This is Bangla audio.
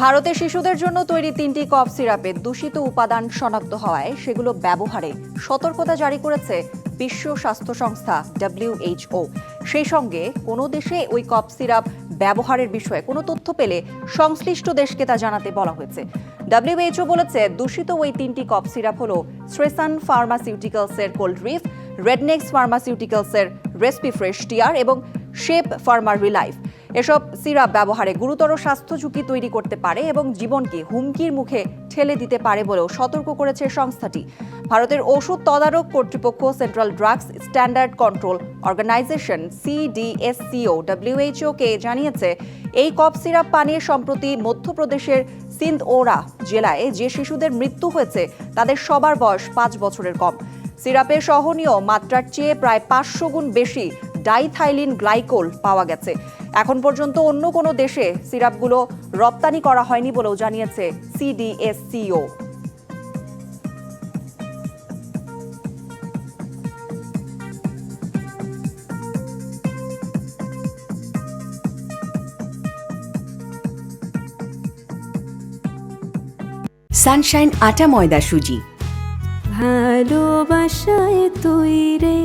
ভারতে শিশুদের জন্য তৈরি তিনটি কফ সিরাপে দূষিত উপাদান শনাক্ত হওয়ায় সেগুলো ব্যবহারে সতর্কতা জারি করেছে বিশ্ব স্বাস্থ্য সংস্থা ডব্লিউএইচও সেই সঙ্গে কোনো দেশে ওই কফ সিরাপ ব্যবহারের বিষয়ে কোনো তথ্য পেলে সংশ্লিষ্ট দেশকে তা জানাতে বলা হয়েছে। ডব্লিউএইচও বলেছে, দূষিত ওই তিনটি কফ সিরাপ হলো শ্রেসান ফার্মাসিউটিক্যালসের কোল্ড রিফ রেডনেক্স ফার্মাসিউটিক্যালসের রেসপি ফ্রেশ টিয়ার এবং শেপ ফার্মার রিলাইফ এসব সিরাপ ব্যবহারে গুরুতর স্বাস্থ্য ঝুঁকি তৈরি করতে পারে এবং জীবনকে হুমকির মুখে ঠেলে দিতে পারে বলেও সতর্ক করেছে সংস্থাটি। ভারতের ওষুধ তদারক কর্তৃপক্ষ Central Drugs Standard Control Organisation CDSCO WHO কে জানিয়েছে, এই কফ সিরাপ পানিয়ে সম্প্রতি মধ্যপ্রদেশের সিন্ধ ওরা জেলায় যে শিশুদের মৃত্যু হয়েছে, তাদের সবার বয়স পাঁচ বছরের কম। সিরাপে সহনীয় মাত্রার চেয়ে প্রায় পাঁচশো গুণ বেশি ডাইথাইলিন গ্লাইকোল পাওয়া গেছে। এখন পর্যন্ত অন্য কোনো দেশে সিরাপগুলো রপ্তানি করা হয়নি বলেও জানিয়েছে সিডিএসসিও। সানশাইন আটা ময়দা সুজি। ভালোবাসায় তৈরে